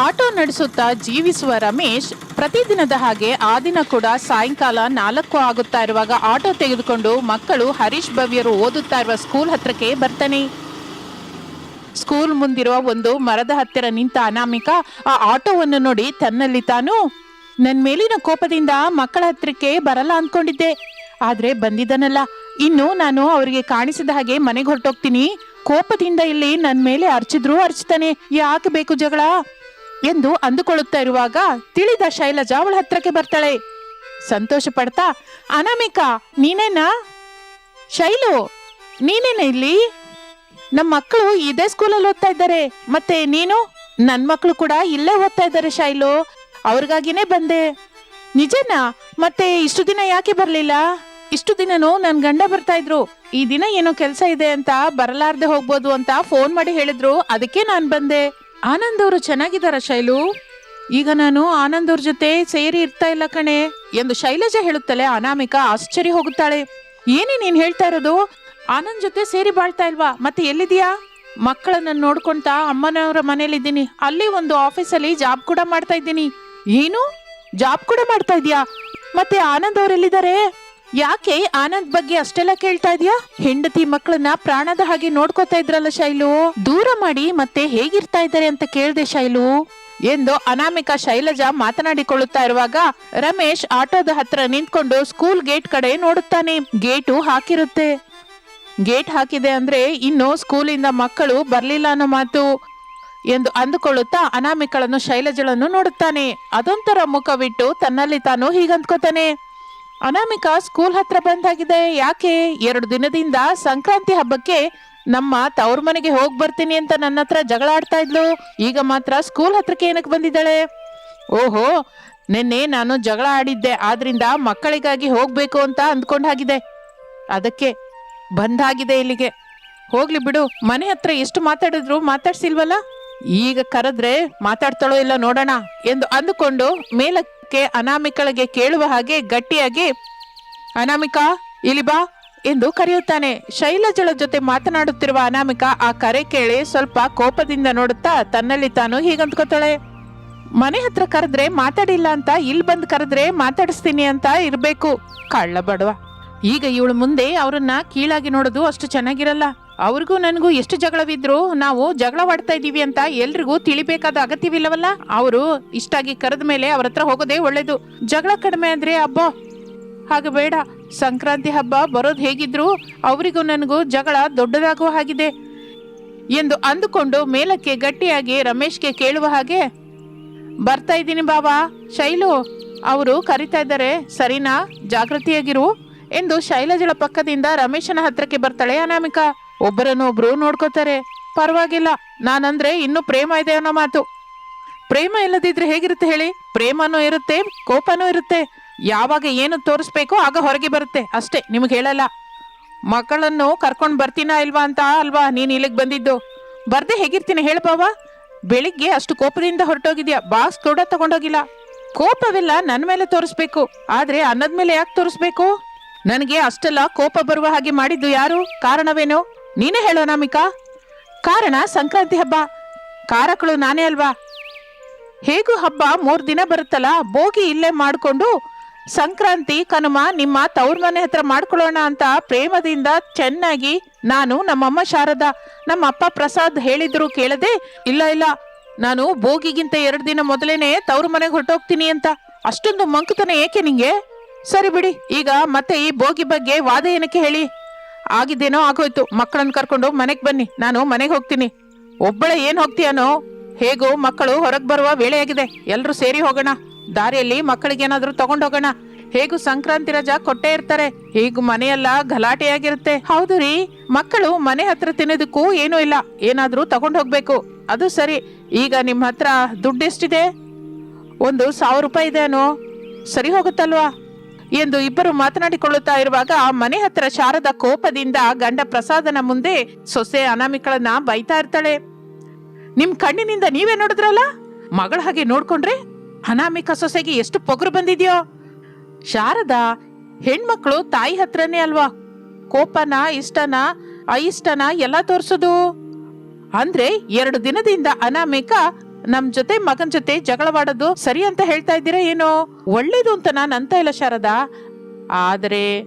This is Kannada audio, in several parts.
ಆಟೋ ನಡೆಸುತ್ತಾ ಜೀವಿಸುವ ರಮೇಶ್ ಪ್ರತಿದಿನದ ಹಾಗೆ ಆ ದಿನ ಕೂಡ ಸಾಯಂಕಾಲ ನಾಲ್ಕು ಆಗುತ್ತಾ ಇರುವಾಗ ಆಟೋ ತೆಗೆದುಕೊಂಡು ಮಕ್ಕಳು ಹರೀಶ್ ಭವ್ಯರು ಓದುತ್ತಾ ಇರುವ ಸ್ಕೂಲ್ ಹತ್ರಕ್ಕೆ ಬರ್ತಾನೆ. ಸ್ಕೂಲ್ ಮುಂದಿರುವ ಒಂದು ಮರದ ಹತ್ತಿರ ನಿಂತ ಅನಾಮಿಕ ಆ ಆಟೋವನ್ನು ನೋಡಿ ತನ್ನಲ್ಲಿ ತಾನು ನನ್ನ ಮೇಲಿನ ಕೋಪದಿಂದ ಮಕ್ಕಳ ಹತ್ರಕ್ಕೆ ಬರಲ್ಲ ಅನ್ಕೊಂಡಿದ್ದೆ. ಆದ್ರೆ ಬಂದಿದ್ದನಲ್ಲ ಇನ್ನು ನಾನು ಅವರಿಗೆ ಕಾಣಿಸಿದ ಹಾಗೆ ಮನೆಗೆ ಹೊರಟೋಗ್ತೀನಿ. ಕೋಪದಿಂದ ಇಲ್ಲಿ ನನ್ನ ಮೇಲೆ ಅರ್ಚಿದ್ರು ಅರ್ಚ್ತಾನೆ. ಯಾಕೆ ಬೇಕು ಜಗಳ? ಎಂದು ಅಂದುಕೊಳ್ಳುತ್ತಾ ಇರುವಾಗ ತಿಳಿದ ಶೈಲಜಾ ಅವಳ ಹತ್ರಕ್ಕೆ ಬರ್ತಾಳೆ. ಸಂತೋಷ ಪಡ್ತಾ ಅನಾಮಿಕಾ, ನೀನೇನಾ? ಶೈಲು, ನೀನೇನ ಇಲ್ಲಿ? ನಮ್ಮ ಮಕ್ಕಳು ಇದೇ ಸ್ಕೂಲಲ್ಲಿ ಓದ್ತಾ ಇದ್ದಾರೆ. ಮತ್ತೆ ನೀನು? ನನ್ ಮಕ್ಕಳು ಕೂಡ ಇಲ್ಲೇ ಓದ್ತಾ ಇದ್ದಾರೆ ಶೈಲು. ಅವ್ರಿಗಾಗಿನೇ ಬಂದೆ. ನಿಜನಾ? ಮತ್ತೆ ಇಷ್ಟು ದಿನ ಯಾಕೆ ಬರ್ಲಿಲ್ಲ? ಇಷ್ಟು ದಿನನೂ ನನ್ ಗಂಡ ಬರ್ತಾ ಇದ್ರು. ಈ ದಿನ ಏನೋ ಕೆಲಸ ಇದೆ ಅಂತ ಬರಲಾರ್ದೆ ಹೋಗ್ಬೋದು ಅಂತ ಫೋನ್ ಮಾಡಿ ಹೇಳಿದ್ರು. ಅದಕ್ಕೆ ನಾನು ಬಂದೆ. ಆನಂದ್ ಅವರು ಚೆನ್ನಾಗಿದ್ದಾರ ಶೈಲು? ಈಗ ನಾನು ಆನಂದ್ ಅವ್ರ ಜೊತೆ ಸೇರಿ ಇರ್ತಾ ಇಲ್ಲ ಕಣೆ ಎಂದು ಶೈಲಜಾ ಹೇಳುತ್ತಲೇ ಅನಾಮಿಕ ಆಶ್ಚರ್ಯ ಹೋಗುತ್ತಾಳೆ. ಏನೇ ನೀನ್ ಹೇಳ್ತಾ ಇರೋದು? ಆನಂದ್ ಜೊತೆ ಸೇರಿ ಬಾಳ್ತಾ ಇಲ್ವಾ? ಮತ್ತೆ ಎಲ್ಲಿದ್ಯಾ ಮಕ್ಕಳನ್ನ ನೋಡ್ಕೊಂತ ಅಮ್ಮನವರ ಮನೇಲಿದ್ದೀನಿ ಅಲ್ಲಿ ಒಂದು ಆಫೀಸಲ್ಲಿ ಜಾಬ್ ಕೂಡ ಮಾಡ್ತಾ ಇದ್ದೀನಿ. ಏನು? ಜಾಬ್ ಕೂಡ ಮಾಡ್ತಾ ಇದೀಯಾ ಮತ್ತೆ ಆನಂದ್ ಅವ್ರೆಲ್ಲಿದ್ದಾರೆ ಯಾಕೆ ಆನಂದ್ ಬಗ್ಗೆ ಅಷ್ಟೆಲ್ಲ ಕೇಳ್ತಾ ಇದೀಯಾ? ಹೆಂಡತಿ ಮಕ್ಕಳನ್ನ ಪ್ರಾಣದ ಹಾಗೆ ನೋಡ್ಕೋತಾ ಇದ್ರಲ್ಲ ಶೈಲು. ದೂರ ಮಾಡಿ ಮತ್ತೆ ಹೇಗಿರ್ತಾ ಇದ್ದಾರೆ ಅಂತ ಕೇಳ್ದೆ ಶೈಲು. ಎಂದು ಅನಾಮಿಕಾ ಶೈಲಜಾ ಮಾತನಾಡಿಕೊಳ್ಳುತ್ತಾ ಇರುವಾಗ ರಮೇಶ್ ಆಟೋದ ಹತ್ರ ನಿಂತ್ಕೊಂಡು ಸ್ಕೂಲ್ ಗೇಟ್ ಕಡೆ ನೋಡುತ್ತಾನೆ. ಗೇಟು ಹಾಕಿರುತ್ತೆ. ಗೇಟ್ ಹಾಕಿದೆ ಅಂದ್ರೆ ಇನ್ನು ಸ್ಕೂಲಿಂದ ಮಕ್ಕಳು ಬರ್ಲಿಲ್ಲ ಅನ್ನೋ ಮಾತು ಎಂದು ಅಂದುಕೊಳ್ಳುತ್ತಾ ಅನಾಮಿಕಳನ್ನು ಶೈಲಜಳನ್ನು ನೋಡುತ್ತಾನೆ. ಅದೊಂಥರ ಮುಖವಿಟ್ಟು ತನ್ನಲ್ಲಿ ತಾನು ಹೀಗಂದ್ಕೋತಾನೆ. ಅನಾಮಿಕಾ ಸ್ಕೂಲ್ ಹತ್ರ ಬಂದಾಗಿದೆ. ಯಾಕೆ? ಎರಡು ದಿನದಿಂದ ಸಂಕ್ರಾಂತಿ ಹಬ್ಬಕ್ಕೆ ನಮ್ಮ ತವ್ರ ಮನೆಗೆ ಹೋಗ್ ಬರ್ತೀನಿ ಅಂತ ನನ್ನ ಹತ್ರ ಜಗಳ ಆಡ್ತಾ ಇದ್ಲು. ಈಗ ಮಾತ್ರ ಸ್ಕೂಲ್ ಹತ್ರಕ್ಕೆ ಏನಕ್ಕೆ ಬಂದಿದ್ದಾಳೆ? ಓಹೋ, ನಿನ್ನೆ ನಾನು ಜಗಳ ಆಡಿದ್ದೆ. ಆದ್ರಿಂದ ಮಕ್ಕಳಿಗಾಗಿ ಹೋಗ್ಬೇಕು ಅಂತ ಅಂದ್ಕೊಂಡ್ ಹಾಗಿದೆ ಅದಕ್ಕೆ ಬಂದಾಗಿದೆ ಇಲ್ಲಿಗೆ. ಹೋಗ್ಲಿ ಬಿಡು. ಮನೆ ಹತ್ರ ಎಷ್ಟು ಮಾತಾಡಿದ್ರು ಮಾತಾಡ್ಸಿಲ್ವಲ್ಲ? ಈಗ ಕರೆದ್ರೆ ಮಾತಾಡ್ತಾಳೋ ಇಲ್ಲ ನೋಡೋಣ ಎಂದು ಅಂದುಕೊಂಡು ಮೇಲಕ್ಕೆ ಅನಾಮಿಕಳಿಗೆ ಕೇಳುವ ಹಾಗೆ ಗಟ್ಟಿಯಾಗಿ, ಅನಾಮಿಕಾ, ಇಲ್ಲಿ ಬಾ ಎಂದು ಕರೆಯುತ್ತಾನೆ. ಶೈಲಜಳ ಜೊತೆ ಮಾತನಾಡುತ್ತಿರುವ ಅನಾಮಿಕಾ ಆ ಕರೆ ಕೇಳಿ ಸ್ವಲ್ಪ ಕೋಪದಿಂದ ನೋಡುತ್ತಾ ತನ್ನಲ್ಲಿ ತಾನು ಹೀಗಂದ್ಕೋತಾಳೆ, ಮನೆ ಹತ್ರ ಕರೆದ್ರೆ ಮಾತಾಡಿಲ್ಲ ಅಂತ, ಇಲ್ಲಿ ಬಂದು ಕರೆದ್ರೆ ಮಾತಾಡಿಸ್ತೀನಿ ಅಂತ ಇರಬೇಕು. ಕಳ್ಳ ಬಡವ. ಈಗ ಇವಳು ಮುಂದೆ ಅವರನ್ನ ಕೀಳಾಗಿ ನೋಡೋದು ಅಷ್ಟು ಚೆನ್ನಾಗಿರಲ್ಲ. ಅವ್ರಿಗೂ ನನಗೂ ಎಷ್ಟು ಜಗಳವಿದ್ರು ನಾವು ಜಗಳವಾಡ್ತಾ ಇದ್ದೀವಿ ಅಂತ ಎಲ್ರಿಗೂ ತಿಳಿಬೇಕಾದ ಅಗತ್ಯವಿಲ್ಲವಲ್ಲ? ಅವರು ಇಷ್ಟಾಗಿ ಕರೆದ ಮೇಲೆ ಅವ್ರ ಹತ್ರ ಹೋಗೋದೇ ಒಳ್ಳೇದು. ಜಗಳ ಕಡಿಮೆ ಅಂದ್ರೆ ಹಬ್ಬ. ಹಾಗೆ ಬೇಡ. ಸಂಕ್ರಾಂತಿ ಹಬ್ಬ ಬರೋದು ಹೇಗಿದ್ರು ಅವರಿಗೂ ನನಗೂ ಜಗಳ ದೊಡ್ಡದಾಗುವ ಹಾಗಿದೆ. ಎಂದು ಅಂದುಕೊಂಡು ಮೇಲಕ್ಕೆ ಗಟ್ಟಿಯಾಗಿ ರಮೇಶ್ಗೆ ಕೇಳುವ ಹಾಗೆ, ಬರ್ತಾ ಇದ್ದೀನಿ ಬಾಬಾ ಶೈಲು, ಅವರು ಕರಿತಾ ಇದ್ದಾರೆ. ಸರಿನಾ, ಜಾಗೃತಿಯಾಗಿರು ಎಂದು ಶೈಲಜಳ ಪಕ್ಕದಿಂದ ರಮೇಶನ ಹತ್ರಕ್ಕೆ ಬರ್ತಾಳೆ ಅನಾಮಿಕಾ. ಒಬ್ಬರನ್ನು ಒಬ್ರು ನೋಡ್ಕೋತಾರೆ ಪರವಾಗಿಲ್ಲ. ನಾನಂದ್ರೆ ಇನ್ನೂ ಪ್ರೇಮ ಇದೆ ಅನ್ನೋ ಮಾತು. ಪ್ರೇಮ ಇಲ್ಲದಿದ್ರೆ ಹೇಗಿರುತ್ತೆ ಹೇಳಿ? ಪ್ರೇಮನೂ ಇರುತ್ತೆ, ಕೋಪನೂ ಇರುತ್ತೆ. ಯಾವಾಗ ಏನು ತೋರಿಸ್ಬೇಕೋ ಆಗ ಹೊರಗೆ ಬರುತ್ತೆ. ಅಷ್ಟೇ, ನಿಮ್ಗೆ ಹೇಳಲ್ಲ. ಮಕ್ಕಳನ್ನು ಕರ್ಕೊಂಡು ಬರ್ತೀನಾ ಇಲ್ವಾ ಅಂತ ಅಲ್ವಾ? ನೀನು ಇಲ್ಲಿಗೆ ಬಂದಿದ್ದು. ಬರ್ದೆ ಹೇಗಿರ್ತೀನಿ ಹೇಳ್ಬಾವ ಬೆಳಿಗ್ಗೆ ಅಷ್ಟು ಕೋಪದಿಂದ ಹೊರಟೋಗಿದ್ಯಾ? ಬಾಕ್ಸ್ ಕೂಡ ತಗೊಂಡೋಗಿಲ್ಲ. ಕೋಪವಿಲ್ಲ ನನ್ನ ಮೇಲೆ ತೋರಿಸ್ಬೇಕು. ಆದ್ರೆ ಅನ್ನದ ಮೇಲೆ ಯಾಕೆ ತೋರಿಸ್ಬೇಕು? ನನಗೆ ಅಷ್ಟೆಲ್ಲ ಕೋಪ ಬರುವ ಹಾಗೆ ಮಾಡಿದ್ದು ಯಾರು? ಕಾರಣವೇನು? ನೀನೇ ಹೇಳೋ ನಮಿಕಾ? ಕಾರಣ ಸಂಕ್ರಾಂತಿ ಹಬ್ಬ. ಕಾರಕಳು ನಾನೇ ಅಲ್ವಾ? ಹೇಗೂ ಹಬ್ಬ ಮೂರು ದಿನ ಬರುತ್ತಲ್ಲ ಬೋಗಿ ಇಲ್ಲೇ ಮಾಡಿಕೊಂಡು ಸಂಕ್ರಾಂತಿ ಕನುಮ ನಿಮ್ಮ ತವ್ರ ಮನೆ ಹತ್ರ ಮಾಡ್ಕೊಳ್ಳೋಣ ಅಂತ ಪ್ರೇಮದಿಂದ ಚೆನ್ನಾಗಿ ನಾನು ನಮ್ಮಮ್ಮ ಶಾರದಾ, ನಮ್ಮ ಅಪ್ಪ ಪ್ರಸಾದ್ ಹೇಳಿದ್ರು ಕೇಳದೆ, ಇಲ್ಲ ಇಲ್ಲ, ನಾನು ಬೋಗಿಗಿಂತ ಎರಡು ದಿನ ಮೊದಲೇನೆ ತವ್ರ ಮನೆಗೆ ಹೊರಟೋಗ್ತೀನಿ ಅಂತ. ಅಷ್ಟೊಂದು ಮಂಕುತನ ಏಕೆ ನಿಂಗೆ? ಸರಿ ಬಿಡಿ, ಈಗ ಮತ್ತೆ ಈ ಬೋಗಿ ಬಗ್ಗೆ ವಾದ ಏನಕ್ಕೆ ಹೇಳಿ? ಆಗಿದ್ದೇನೋ ಆಗೋಯ್ತು. ಮಕ್ಕಳನ್ನ ಕರ್ಕೊಂಡು ಮನೆಗೆ ಬನ್ನಿ. ನಾನು ಮನೆಗೆ ಹೋಗ್ತೀನಿ. ಒಬ್ಬಳೆ ಏನು ಹೋಗ್ತೀಯನೋ? ಹೇಗೋ ಮಕ್ಕಳು ಹೊರಗೆ ಬರುವ ವೇಳೆಯಾಗಿದೆ ಎಲ್ಲರೂ ಸೇರಿ ಹೋಗೋಣ. ದಾರಿಯಲ್ಲಿ ಮಕ್ಕಳಿಗೆ ತಗೊಂಡು ಹೋಗೋಣ. ಹೇಗೂ ಸಂಕ್ರಾಂತಿ ರಜಾ ಕೊಟ್ಟೇ ಇರ್ತಾರೆ. ಹೇಗೂ ಮನೆಯೆಲ್ಲ ಗಲಾಟೆಯಾಗಿರುತ್ತೆ. ಹೌದು ರೀ. ಮಕ್ಕಳು ಮನೆ ಹತ್ರ ತಿನ್ನೋದಕ್ಕೂ ಏನೂ ಇಲ್ಲ. ಏನಾದರೂ ತಗೊಂಡು ಹೋಗ್ಬೇಕು. ಅದು ಸರಿ. ಈಗ ನಿಮ್ಮ ಹತ್ರ ದುಡ್ಡು ಎಷ್ಟಿದೆ? ಒಂದು ಸಾವಿರ ರೂಪಾಯಿ ಇದೆ ಅನು ಸರಿ ಹೋಗುತ್ತಲ್ವಾ? ಎಂದು ಇಬ್ಬರು ಮಾತನಾಡಿಕೊಳ್ಳುತ್ತಾ ಇರುವಾಗ ಮನೆ ಹತ್ರ ಶಾರದ ಕೋಪದಿಂದ ಗಂಡ ಪ್ರಸಾದನ ಮುಂದೆ ಸೊಸೆ ಅನಾಮಿಕಳನ್ನ ಬೈತಾ ಇರ್ತಾಳೆ. ನಿಮ್ ಕಣ್ಣಿನಿಂದ ನೀವೇ ನೋಡಿದ್ರಲ್ಲ? ಮಗಳ ಹಾಗೆ ನೋಡ್ಕೊಂಡ್ರೆ ಅನಾಮಿಕ ಸೊಸೆಗೆ ಎಷ್ಟು ಪೊಗರು ಬಂದಿದ್ಯೋ? ಶಾರದ ಹೆಣ್ಮಕ್ಳು ತಾಯಿ ಹತ್ರನೇ ಅಲ್ವಾ? ಕೋಪನ, ಇಷ್ಟನ, ಅಯಿಷ್ಟನ ಎಲ್ಲ ತೋರಿಸೋದು. ಅಂದ್ರೆ ಎರಡು ದಿನದಿಂದ ಅನಾಮಿಕ ನಮ್ ಜೊತೆ ಮಗನ್ ಜೊತೆ ಜಗಳವಾಡೋದು ಸರಿ ಅಂತ ಹೇಳ್ತಾ ಇದ್ದೀರಾ ಏನೋ? ಒಳ್ಳೇದು ಅಂತ ನಾನು ಅಂತ ಇಲ್ಲ ಶಾರದಾ. ಆದರೆ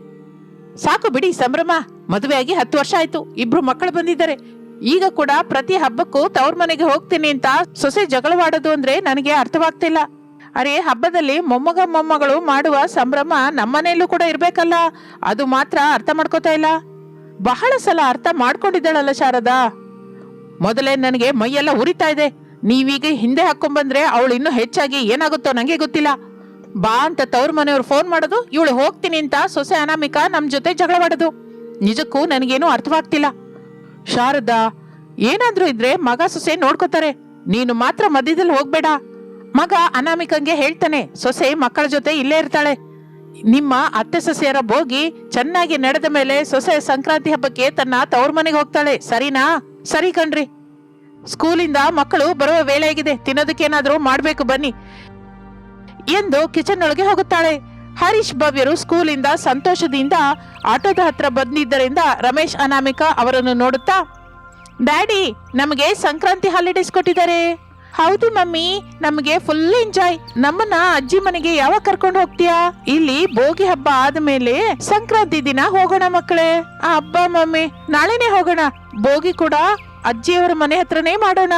ಸಾಕು ಬಿಡಿ ಸಂಭ್ರಮ. ಮದುವೆಯಾಗಿ ಹತ್ತು ವರ್ಷ ಆಯ್ತು. ಇಬ್ರು ಮಕ್ಕಳು ಬಂದಿದ್ದಾರೆ. ಈಗ ಕೂಡ ಪ್ರತಿ ಹಬ್ಬಕ್ಕೂ ತವ್ರ ಮನೆಗೆ ಹೋಗ್ತೀನಿ ಅಂತ ಸೊಸೆ ಜಗಳವಾಡೋದು ಅಂದ್ರೆ ನನಗೆ ಅರ್ಥವಾಗ್ತಿಲ್ಲ ಅರೆ, ಹಬ್ಬದಲ್ಲಿ ಮೊಮ್ಮಗ ಮೊಮ್ಮಗಳು ಮಾಡುವ ಸಂಭ್ರಮ ನಮ್ಮನೆಯಲ್ಲೂ ಕೂಡ ಇರ್ಬೇಕಲ್ಲ. ಅದು ಮಾತ್ರ ಅರ್ಥ ಮಾಡ್ಕೋತಾ ಇಲ್ಲ. ಬಹಳ ಸಲ ಅರ್ಥ ಮಾಡ್ಕೊಂಡಿದ್ದಾಳಲ್ಲ ಶಾರದಾ. ಮೊದಲೇ ನನಗೆ ಮೈಯೆಲ್ಲ ಉರಿತಾ ಇದೆ. ನೀವೀಗ ಹಿಂದೆ ಹಾಕೊಂಡ್ಬಂದ್ರೆ ಅವಳು ಇನ್ನೂ ಹೆಚ್ಚಾಗಿ ಏನಾಗುತ್ತೋ ನಂಗೆ ಗೊತ್ತಿಲ್ಲ. ಬಾ ಅಂತ ತವ್ರ ಮನೆಯವ್ರು ಫೋನ್ ಮಾಡೋದು, ಇವಳು ಹೋಗ್ತೀನಿ ಅಂತ ಸೊಸೆ ಅನಾಮಿಕಾ ನಮ್ ಜೊತೆ ಜಗಳವಾಡೋದು ನಿಜಕ್ಕೂ ನನಗೇನು ಅರ್ಥವಾಗ್ತಿಲ್ಲ. ಶಾರದಾ, ಏನಾದ್ರೂ ಇದ್ರೆ ಮಗ ಸೊಸೆ ನೋಡ್ಕೋತಾರೆ. ನೀನು ಮಾತ್ರ ಮಧ್ಯದಲ್ಲಿ ಹೋಗ್ಬೇಡ. ಮಗ ಅನಾಮಿಕಂಗೆ ಹೇಳ್ತಾನೆ, ಸೊಸೆ ಮಕ್ಕಳ ಜೊತೆ ಇಲ್ಲೇ ಇರ್ತಾಳೆ. ನಿಮ್ಮ ಅತ್ತೆ ಸೊಸೆಯರ ಭೋಗಿ ಚೆನ್ನಾಗಿ ನಡೆದ ಮೇಲೆ ಸೊಸೆ ಸಂಕ್ರಾಂತಿ ಹಬ್ಬಕ್ಕೆ ತನ್ನ ತವ್ರ ಮನೆಗೆ ಹೋಗ್ತಾಳೆ. ಸರಿನಾ? ಸರಿ ಕಣ್ರಿ. ಸ್ಕೂಲಿಂದ ಮಕ್ಕಳು ಬರುವ ವೇಳೆಯಾಗಿದೆ. ತಿನ್ನೋದಕ್ಕೇನಾದ್ರೂ ಮಾಡ್ಬೇಕು ಬನ್ನಿ ಎಂದು ಕಿಚನ್ ಒಳಗೆ ಹೋಗುತ್ತಾಳೆ. ಹರೀಶ್ ಭವ್ಯರು ಸ್ಕೂಲಿಂದ ಸಂತೋಷದಿಂದ ಆಟೋದ ಹತ್ರ ಬಂದಿದ್ದರಿಂದ ರಮೇಶ್ ಅನಾಮಿಕಾ ಅವರನ್ನು ನೋಡುತ್ತಾ, ಡ್ಯಾಡಿ, ನಮಗೆ ಸಂಕ್ರಾಂತಿ ಹಾಲಿಡೇಸ್ ಕೊಟ್ಟಿದ್ದಾರೆ. ಹೌದು ಮಮ್ಮಿ, ನಮಗೆ ಫುಲ್ ಎಂಜಾಯ್ ನಮ್ಮನ್ನ ಅಜ್ಜಿ ಮನೆಗೆ ಯಾವಾಗ ಕರ್ಕೊಂಡು ಹೋಗ್ತೀಯಾ? ಇಲ್ಲಿ ಭೋಗಿ ಹಬ್ಬ ಆದ್ಮೇಲೆ ಸಂಕ್ರಾಂತಿ ದಿನ ಹೋಗೋಣ ಮಕ್ಕಳೇ. ಆ ಹಬ್ಬ ಮಮ್ಮಿ, ನಾಳೆನೆ ಹೋಗೋಣ. ಭೋಗಿ ಕೂಡ ಅಜ್ಜಿಯವರ ಮನೆ ಹತ್ರನೇ ಮಾಡೋಣ.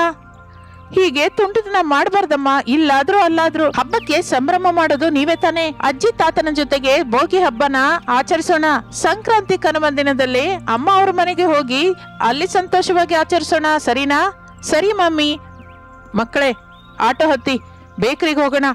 ಹೀಗೆ ತುಂಟುತನ ಮಾಡಬಾರ್ದಮ್ಮ. ಇಲ್ಲಾದ್ರೂ ಅಲ್ಲಾದ್ರೂ. ಹಬ್ಬಕ್ಕೆ ಸಂಭ್ರಮ ಮಾಡೋದು ನೀವೇ ತಾನೇ. ಅಜ್ಜಿ ತಾತನ ಜೊತೆಗೆ ಭೋಗಿ ಹಬ್ಬನ ಆಚರಿಸೋಣ. ಸಂಕ್ರಾಂತಿ ಕನುಮ ದಿನದಲ್ಲಿ ಅಮ್ಮ ಅವ್ರ ಮನೆಗೆ ಹೋಗಿ ಅಲ್ಲಿ ಸಂತೋಷವಾಗಿ ಆಚರಿಸೋಣ. ಸರಿನಾ? ಸರಿ ಮಮ್ಮಿ. ಮಕ್ಕಳೇ, ಆಟೋ ಹತ್ತಿ. ಬೇಕ್ರಿಗೆ ಹೋಗೋಣ.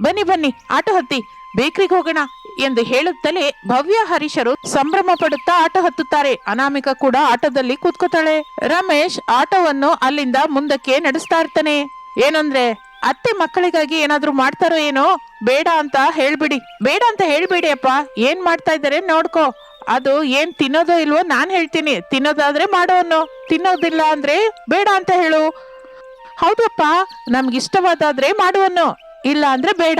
ಬನ್ನಿ ಬನ್ನಿ. ಆಟೋ ಹತ್ತಿ. ಬೇಕ್ರಿಗೆ ಹೋಗೋಣ. ಎಂದು ಹೇಳುತ್ತಲೇ ಭವ್ಯ ಹರೀಶರು ಸಂಭ್ರಮ ಪಡುತ್ತಾ ಆಟ ಹತ್ತುತ್ತಾರೆ. ಅನಾಮಿಕ ಕೂಡ ಆಟದಲ್ಲಿ ಕೂತ್ಕೋತಾಳೆ. ರಮೇಶ್ ಆಟವನ್ನು ಅಲ್ಲಿಂದ ಮುಂದಕ್ಕೆ ನಡೆಸ್ತಾ ಇರ್ತಾನೆ. ಏನಂದ್ರೆ, ಅತ್ತೆ ಮಕ್ಕಳಿಗಾಗಿ ಏನಾದ್ರೂ ಮಾಡ್ತಾರೋ ಏನೋ? ಬೇಡ ಅಂತ ಹೇಳ್ಬಿಡಿ. ಬೇಡ ಅಂತ ಹೇಳ್ಬಿಡಿ ಅಪ್ಪ. ಏನ್ ಮಾಡ್ತಾ ಇದ್ದಾರೆ ನೋಡ್ಕೋ. ಅದು ಏನ್ ತಿನ್ನೋದೋ ಇಲ್ವೋ ನಾನ್ ಹೇಳ್ತೀನಿ. ತಿನ್ನೋದಾದ್ರೆ ಮಾಡೋನು. ತಿನ್ನೋದಿಲ್ಲ ಅಂದ್ರೆ ಬೇಡ ಅಂತ ಹೇಳು. ಹೌದಪ್ಪ. ನಮ್ಗಿಷ್ಟವಾದಾದ್ರೆ ಮಾಡುವನು. ಇಲ್ಲ ಅಂದ್ರೆ ಬೇಡ.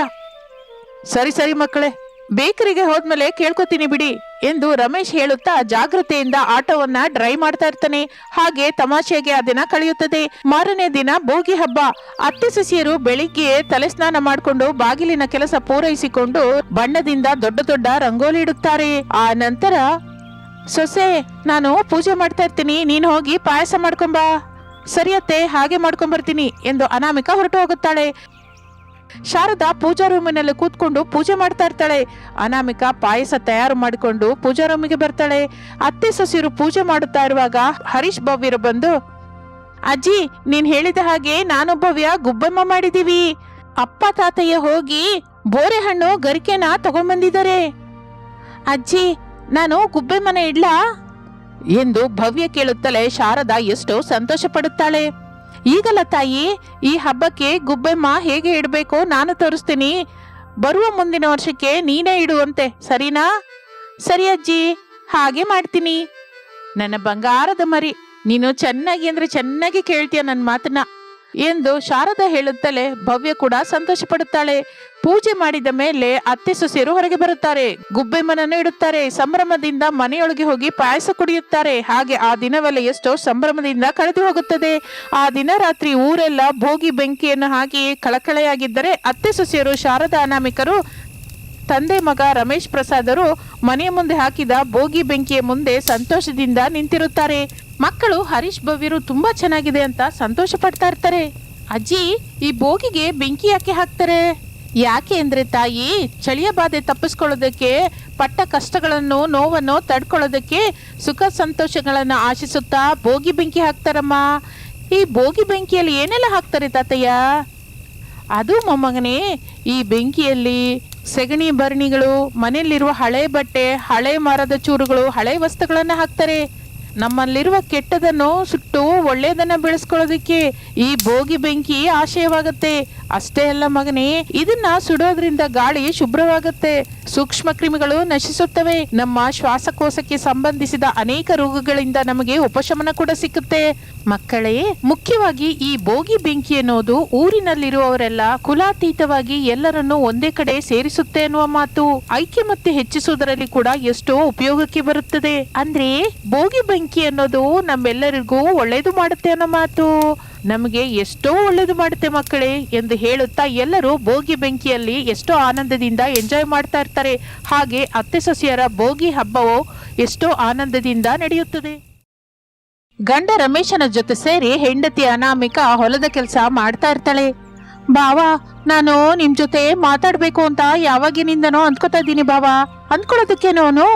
ಸರಿ ಸರಿ ಮಕ್ಕಳೇ. ಬೇಕರಿಗೆ ಹೋದ್ಮೇಲೆ ಕೇಳ್ಕೊತೀನಿ ಬಿಡಿ ಎಂದು ರಮೇಶ್ ಹೇಳುತ್ತಾ ಜಾಗ್ರತೆಯಿಂದ ಆಟೋವನ್ನ ಡ್ರೈವ್ ಮಾಡ್ತಾ ಇರ್ತಾನೆ. ಹಾಗೆ ತಮಾಷೆಗೆ ಆ ದಿನ ಕಳೆಯುತ್ತದೆ. ಮಾರನೇ ದಿನ ಭೋಗಿ ಹಬ್ಬ. ಅತ್ತೆ ಸಸಿಯರು ಬೆಳಿಗ್ಗೆ ತಲೆ ಸ್ನಾನ ಮಾಡಿಕೊಂಡು ಬಾಗಿಲಿನ ಕೆಲಸ ಪೂರೈಸಿಕೊಂಡು ಬಣ್ಣದಿಂದ ದೊಡ್ಡ ದೊಡ್ಡ ರಂಗೋಲಿ ಇಡುತ್ತಾರೆ. ಆ ನಂತರ, ಸೊಸೆ, ನಾನು ಪೂಜೆ ಮಾಡ್ತಾ ಇರ್ತೀನಿ, ನೀನು ಹೋಗಿ ಪಾಯಸ ಮಾಡ್ಕೊಂಬಾ. ಸರಿಯತ್ತೆ ಹಾಗೆ ಮಾಡ್ಕೊಂಬರ್ತೀನಿ ಎಂದು ಅನಾಮಿಕ ಹೊರಟು ಹೋಗುತ್ತಾಳೆ. ಶಾರದಾ ಪೂಜಾ ರೂಮಿನಲ್ಲಿ ಕೂತ್ಕೊಂಡು ಪೂಜೆ ಮಾಡ್ತಾ ಇರ್ತಾಳೆ. ಅನಾಮಿಕ ಪಾಯಸ ತಯಾರು ಮಾಡಿಕೊಂಡು ಪೂಜಾ ರೂಮಿಗೆ ಬರ್ತಾಳೆ. ಅತ್ತೆ ಸೊಸೆಯರು ಪೂಜೆ ಮಾಡುತ್ತಾ ಇರುವಾಗ ಹರೀಶ್ ಭವ್ಯರು ಬಂದು, ಅಜ್ಜಿ, ನೀನ್ ಹೇಳಿದ ಹಾಗೆ ನಾನು ಭವ್ಯ ಗುಬ್ಬಮ್ಮ ಮಾಡಿದೀವಿ. ಅಪ್ಪ ತಾತಯ್ಯ ಹೋಗಿ ಬೋರೆ ಹಣ್ಣು ಗರಿಕೆನ ತಗೊಂಡ್ಬಂದಿದ್ದಾರೆ. ಅಜ್ಜಿ, ನಾನು ಗುಬ್ಬೆಮ್ಮನ ಇಡ್ಲಾ? ಎಂದು ಭವ್ಯ ಕೇಳುತ್ತಲೇ ಶಾರದಾ ಎಷ್ಟೋ ಸಂತೋಷ ಪಡುತ್ತಾಳೆ ಈಗಲ್ಲ ತಾಯಿ, ಈ ಹಬ್ಬಕ್ಕೆ ಗುಬ್ಬೆಮ್ಮ ಹೇಗೆ ಇಡಬೇಕು ನಾನು ತೋರಿಸ್ತೀನಿ. ಬರುವ ಮುಂದಿನ ವರ್ಷಕ್ಕೆ ನೀನೇ ಇಡುವಂತೆ, ಸರಿನಾ? ಸರಿ ಅಜ್ಜಿ, ಹಾಗೆ ಮಾಡ್ತೀನಿ. ನನ್ನ ಬಂಗಾರದ ಮರಿ, ನೀನು ಚೆನ್ನಾಗಿ ಅಂದ್ರೆ ಚೆನ್ನಾಗಿ ಕೇಳ್ತೀಯ ನನ್ನ ಮಾತನ್ನ. ಎಂದು ಶಾರದ ಹೇಳುತ್ತಲೇ ಭವ್ಯ ಕೂಡ ಸಂತೋಷ ಪಡುತ್ತಾಳೆ ಪೂಜೆ ಮಾಡಿದ ಮೇಲೆ ಅತ್ತೆ ಸೊಸೆಯರು ಹೊರಗೆ ಬರುತ್ತಾರೆ. ಗುಬ್ಬೆ ಮನನ್ನು ಇಡುತ್ತಾರೆ. ಸಂಭ್ರಮದಿಂದ ಮನೆಯೊಳಗೆ ಹೋಗಿ ಪಾಯಸ ಕುಡಿಯುತ್ತಾರೆ. ಹಾಗೆ ಆ ದಿನವೆಲ್ಲ ಎಷ್ಟೋ ಸಂಭ್ರಮದಿಂದ ಕಳೆದು ಹೋಗುತ್ತದೆ. ಆ ದಿನ ರಾತ್ರಿ ಊರೆಲ್ಲ ಭೋಗಿ ಬೆಂಕಿಯನ್ನು ಹಾಕಿ ಕಳಕಳೆಯಾಗಿದ್ದರೆ ಅತ್ತೆ ಸೊಸೆಯರು, ಶಾರದಾ ಅನಾಮಿಕರು, ತಂದೆ ಮಗ ರಮೇಶ್ ಪ್ರಸಾದರು ಮನೆಯ ಮುಂದೆ ಹಾಕಿದ ಭೋಗಿ ಬೆಂಕಿಯ ಮುಂದೆ ಸಂತೋಷದಿಂದ ನಿಂತಿರುತ್ತಾರೆ. ಮಕ್ಕಳು ಹರೀಶ್ ಭವ್ಯರು ತುಂಬಾ ಚೆನ್ನಾಗಿದೆ ಅಂತ ಸಂತೋಷ ಪಡ್ತಾ ಇರ್ತಾರೆ. ಅಜ್ಜಿ, ಈ ಬೋಗಿಗೆ ಬೆಂಕಿ ಯಾಕೆ ಹಾಕ್ತಾರೆ? ಯಾಕೆ ಅಂದ್ರೆ ತಾಯಿ, ಚಳಿಯ ಬಾಧೆ ತಪ್ಪಿಸ್ಕೊಳ್ಳೋದಕ್ಕೆ, ಪಟ್ಟ ಕಷ್ಟಗಳನ್ನು, ನೋವನ್ನು ತಡ್ಕೊಳ್ಳೋದಕ್ಕೆ ಸುಖ ಸಂತೋಷಗಳನ್ನು ಆಶಿಸುತ್ತಾ ಬೋಗಿ ಬೆಂಕಿ ಹಾಕ್ತಾರಮ್ಮ. ಈ ಬೋಗಿ ಬೆಂಕಿಯಲ್ಲಿ ಏನೆಲ್ಲ ಹಾಕ್ತಾರೆ ತಾತಯ್ಯ? ಅದು ಮೊಮ್ಮಗನೇ, ಈ ಬೆಂಕಿಯಲ್ಲಿ ಸೆಗಣಿ ಭರಣಿಗಳು ಮನೆಯಲ್ಲಿರುವ ಹಳೆ ಬಟ್ಟೆ, ಹಳೆ ಮರದ ಚೂರುಗಳು, ಹಳೆ ವಸ್ತುಗಳನ್ನ ಹಾಕ್ತಾರೆ. ನಮ್ಮಲ್ಲಿರುವ ಕೆಟ್ಟದನ್ನು ಸುಟ್ಟು ಒಳ್ಳೆಯದನ್ನ ಬೆಳೆಸ್ಕೊಳ್ಳೋದಕ್ಕೆ ಈ ಭೋಗಿ ಬೆಂಕಿ ಆಶಯವಾಗತ್ತೆ. ಅಷ್ಟೇ ಅಲ್ಲ ಮಗನೇ, ಇದನ್ನ ಸುಡೋದ್ರಿಂದ ಗಾಳಿ ಶುಭ್ರವಾಗುತ್ತೆ. ಸೂಕ್ಷ್ಮ ಕ್ರಿಮಿಗಳು ನಶಿಸುತ್ತವೆ. ನಮ್ಮ ಶ್ವಾಸಕೋಶಕ್ಕೆ ಸಂಬಂಧಿಸಿದ ಅನೇಕ ರೋಗಗಳಿಂದ ನಮಗೆ ಉಪಶಮನ ಕೂಡ ಸಿಕ್ಕುತ್ತೆ. ಮಕ್ಕಳೇ, ಮುಖ್ಯವಾಗಿ ಈ ಬೋಗಿ ಬೆಂಕಿ ಅನ್ನೋದು ಊರಿನಲ್ಲಿರುವವರೆಲ್ಲ ಕುಲಾತೀತವಾಗಿ ಎಲ್ಲರನ್ನೂ ಒಂದೇ ಕಡೆ ಸೇರಿಸುತ್ತೆ ಅನ್ನುವ ಮಾತು. ಐಕ್ಯಮತ್ಯ ಹೆಚ್ಚಿಸುವುದರಲ್ಲಿ ಕೂಡ ಎಷ್ಟೋ ಉಪಯೋಗಕ್ಕೆ ಬರುತ್ತದೆ. ಅಂದ್ರೆ, ಬೋಗಿ ಬೆಂಕಿ ಅನ್ನೋದು ನಮ್ಮೆಲ್ಲರಿಗೂ ಒಳ್ಳೇದು ಮಾಡುತ್ತೆ ಅನ್ನೋ ಮಾತು. ನಮಗೆ ಎಷ್ಟೋ ಒಳ್ಳೇದು ಮಾಡುತ್ತೆ ಮಕ್ಕಳೇ ಎಂದು ಹೇಳುತ್ತಾ ಎಲ್ಲರೂ ಭೋಗಿ ಬೆಂಕಿಯಲ್ಲಿ ಎಷ್ಟೋ ಆನಂದದಿಂದ ಎಂಜಾಯ್ ಮಾಡ್ತಾ ಇರ್ತಾರೆ. ಹಾಗೆ ಅತ್ತೆ ಸೊಸೆಯರ ಭೋಗಿ ಹಬ್ಬವು ಎಷ್ಟೋ ಆನಂದದಿಂದ ನಡೆಯುತ್ತದೆ. ಗಂಡ ರಮೇಶನ ಜೊತೆ ಸೇರಿ ಹೆಂಡತಿ ಅನಾಮಿಕ ಹೊಲದ ಕೆಲಸ ಮಾಡ್ತಾ ಇರ್ತಾಳೆ. ಬಾವಾ, ನಾನು ನಿಮ್ ಜೊತೆ ಮಾತಾಡ್ಬೇಕು ಅಂತ ಯಾವಾಗಿನಿಂದನೋ ಅಂದ್ಕೋತಾ ಇದ್ದೀನಿ ಬಾವಾ. ಅಂದ್ಕೊಳ್ಳೋದಕ್ಕೇನೋನು